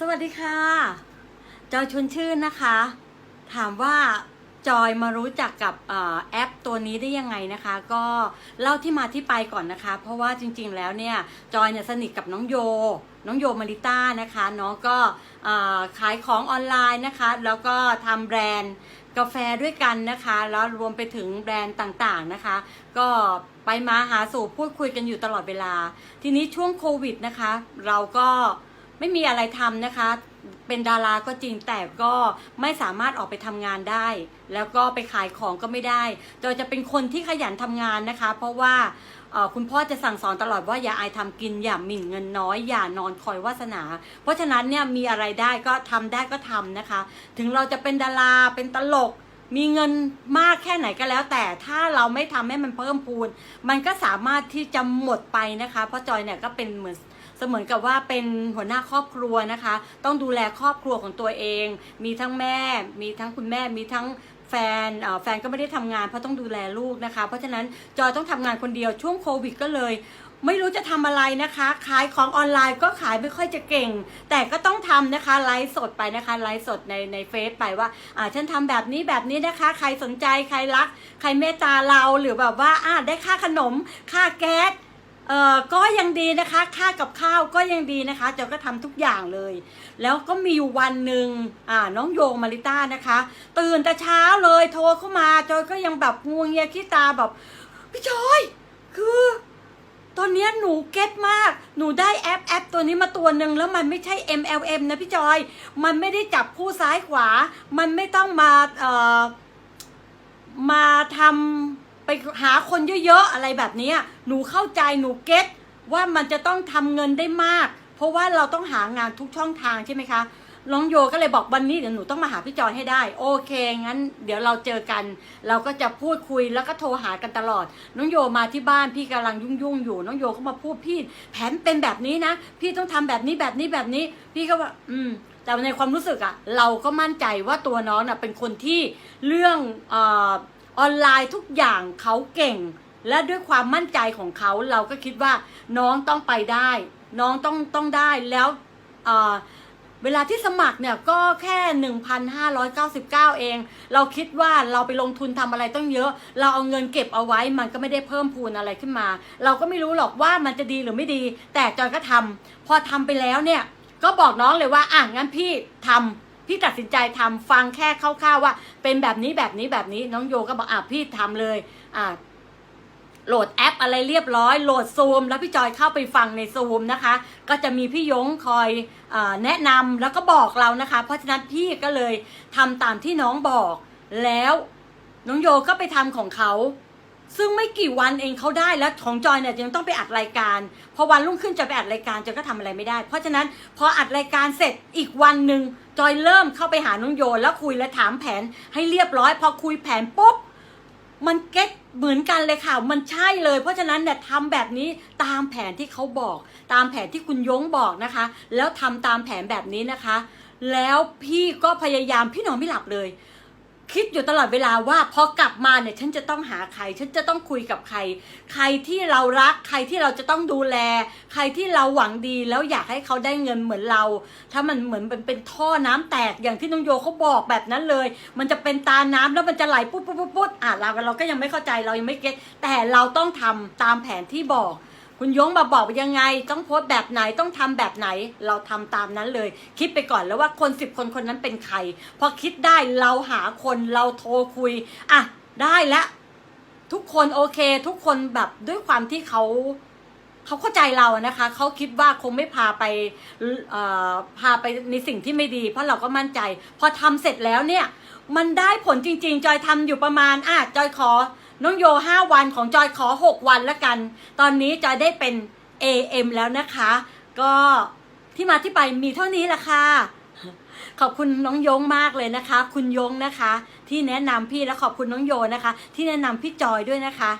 สวัสดีค่ะ จอยชนชื่นนะคะ ถามว่าจอยมารู้จักกับอแอปตัวนี้ได้ยังไงนะคะ ก็เล่าที่มาที่ไปก่อนนะคะ เพราะว่าจริงๆแล้วเนี่ยจอยเนี่ยสนิทกับน้องโย น้องโยมาริต้านะคะน้องก็ขายของออนไลน์นะคะ แล้วก็ทำแบรนด์กาแฟด้วยกันนะคะ แล้วรวมไปถึงแบรนด์ต่างๆนะคะ ก็ไปมาหาสู่พูดคุยกันอยู่ตลอดเวลา ทีนี้ช่วงโควิดนะคะ เราก็ ไม่มีอะไรทำนะคะ เป็นดาราก็จริงแต่ก็ไม่สามารถออกไปทำงานได้ แล้วก็ไปขายของก็ไม่ได้โดยจะเป็นคนที่ขยันทำงานนะคะ เพราะว่าคุณพ่อจะสั่งสอนตลอดว่าอย่าอายทำกินอย่าหมิ่นเงินน้อย อย่านอนคอยวาสนา เพราะฉะนั้นเนี่ยมีอะไรได้ก็ทำได้ก็ทำนะคะ ถึงเราจะเป็นดาราเป็นตลกมีเงินมากแค่ไหนก็แล้ว แต่ถ้าเราไม่ทำให้มันเพิ่มพูน มันก็สามารถที่จะหมดไปนะคะ เพราะจอยเนี่ยก็เป็นเหมือน เสมือนกับว่าเป็นหัวหน้าครอบครัวนะคะ ต้องดูแลครอบครัวของตัวเอง มีทั้งแม่ มีทั้งคุณแม่ มีทั้งแฟนแฟนก็ไม่ได้ทำงานเพราะต้องดูแลลูกนะคะ เพราะฉะนั้นจอยต้องทำงานคนเดียวช่วงโควิดก็เลย ไม่รู้จะทำอะไรนะคะ ขายของออนไลน์ก็ขายไม่ค่อยจะเก่ง แต่ก็ต้องทำนะคะไลฟ์สดไปนะคะไลฟ์สดในในเฟซไปว่าอ่าฉันทำแบบนี้แบบนี้นะคะ ใครสนใจใครรัก ใครเมตตาเราหรือแบบว่าอ่าได้ค่าขนมค่าแก๊ส เอ่อก็ยังดีนะคะ ค่ากับข้าวก็ยังดีนะคะจอยก็ทำทุกอย่างเลย แล้วก็มีอยู่วันหนึ่งอ่าน้องโยมาริต้านะคะ ตื่นแต่เช้าเลยโทรเข้ามาจอยก็ยังแบบงวงเงียขี้ตาแบบพี่จอย คือ ตอนนี้หนูเก็ตมาก หนูได้แอปแอปตัวนี้มาตัวหนึ่งแล้วมันไม่ใช่ MLM นะพี่จอย มันไม่ได้จับคู่ซ้ายขวา มันไม่ต้องมาเอ่อมาทำ ไปหาคนเยอะๆอะไรแบบนี้หนูเข้าใจหนูเก็ตว่ามันจะต้องทำเงินได้มาก เพราะว่าเราต้องหางานทุกช่องทางใช่ไหมคะน้องโยก็เลยบอกวันนี้เดี๋ยวหนูต้องมาหาพี่จอยให้ได้ โอเคงั้น เดี๋ยวเราเจอกัน เราก็จะพูดคุยแล้วก็โทรหากันตลอด น้องโยมาที่บ้านพี่กำลังยุ่งๆอยู่ น้องโยก็มาพูดพี่ แผนเป็นแบบนี้นะ พี่ต้องทำแบบนี้แบบนี้แบบนี้ พี่ก็ว่า อืม แต่ในความรู้สึกอะเราก็มั่นใจว่าตัวน้องน่ะเป็นคนที่เรื่องอ ออนไลน์ทุกอย่างเขาเก่ง และด้วยความมั่นใจของเขาเราก็คิดว่าน้องต้องไปได้ น้องต้องต้องได้แล้วเเวลาที่สมัครเนี่ยก็แค่ 1,599 เอง เราคิดว่าเราไปลงทุนทำอะไรต้องเยอะ เราเอาเงินเก็บเอาไว้มันก็ไม่ได้เพิ่มพูนอะไรขึ้นมา เราก็ไม่รู้หรอกว่ามันจะดีหรือไม่ดี แต่จอยก็ทำพอทำไปแล้วเนี่ยก็บอกน้องเลยว่าอะงั้นพี่ทำ พี่ตัดสินใจทำฟังแค่คร่าวๆว่า เป็นแบบนี้แบบนี้แบบนี้น้องโยก็บอกอะพี่ทำเลยอะโหลดแอปอะไรเรียบร้อย โหลดซูมแล้วพี่จอยเข้าไปฟังในซูมนะคะ ก็จะมีพี่ยงคอยอแนะนำแล้วก็บอกเรานะคะ เพราะฉะนั้นพี่ก็เลยทำตามที่น้องบอก แล้วน้องโยก็ไปทำของเขา ซึ่งไม่กี่วันเองเขาได้แล้วของจอยเนี่ยยังต้องไปอัดรายการ พอวันรุ่งขึ้นจะไปอัดรายการจอยก็ทำอะไรไม่ได้ เพราะฉะนั้นพออัดรายการเสร็จอีกวันหนึ่งจอยเริ่มเข้าไปหาน้องโยแล้วคุยและถามแผนให้เรียบร้อย พอคุยแผนปุ๊บมันเก็ตเหมือนกันเลยค่ะมันใช่เลย เพราะฉะนั้นเนี่ยทำแบบนี้ตามแผนที่เขาบอก ตามแผนที่คุณยงบอกนะคะ แล้วทำตามแผนแบบนี้นะคะ แล้วพี่ก็พยายามพี่นอนไม่หลับเลย คิดอยู่ตลอดเวลาว่าพอกลับมาเนี่ยฉันจะต้องหาใคร ฉันจะต้องคุยกับใคร ใครที่เรารัก ใครที่เราจะต้องดูแล ใครที่เราหวังดีแล้วอยากให้เขาได้เงินเหมือนเรา ถ้ามันเหมือนเป็นเป็นท่อน้ำแตกอย่างที่น้องโยเขาบอกแบบนั้นเลย มันจะเป็นตาน้ำแล้วมันจะไหลปุ๊บปุ๊บปุ๊บปุ๊บอะเราเราก็ยังไม่เข้าใจเรายังไม่เก็ตแต่เราต้องทำตามแผนที่บอก คุณยงมาบอกว่ายังไง ต้องโพสแบบไหนต้องทำแบบไหน เราทำตามนั้นเลย คิดไปก่อนแล้วว่าคนสิบคนคนนั้นเป็นใคร พอคิดได้เราหาคนเราโทรคุยอะได้แล้วทุกคนโอเค ทุกคนแบบด้วยความที่เขาเขาเข้าใจเรานะคะ เขาคิดว่าคงไม่พาไปพาไปในสิ่งที่ไม่ดี เพราะเราก็มั่นใจ พอทำเสร็จแล้วเนี่ย มันได้ผลจริง ๆ จอยทำอยู่ประมาณอะจอยขอ น้องโยห้าวันของจอยขอหกวันแล้วกัน ตอนนี้จอยได้เป็น AM แล้วนะคะ ก็ที่มาที่ไปมีเท่านี้ละค่ะ ขอบคุณน้องยงมากเลยนะคะ คุณยงนะคะ ที่แนะนำพี่และขอบคุณน้องโยนะคะ ที่แนะนำพี่จอยด้วยนะคะ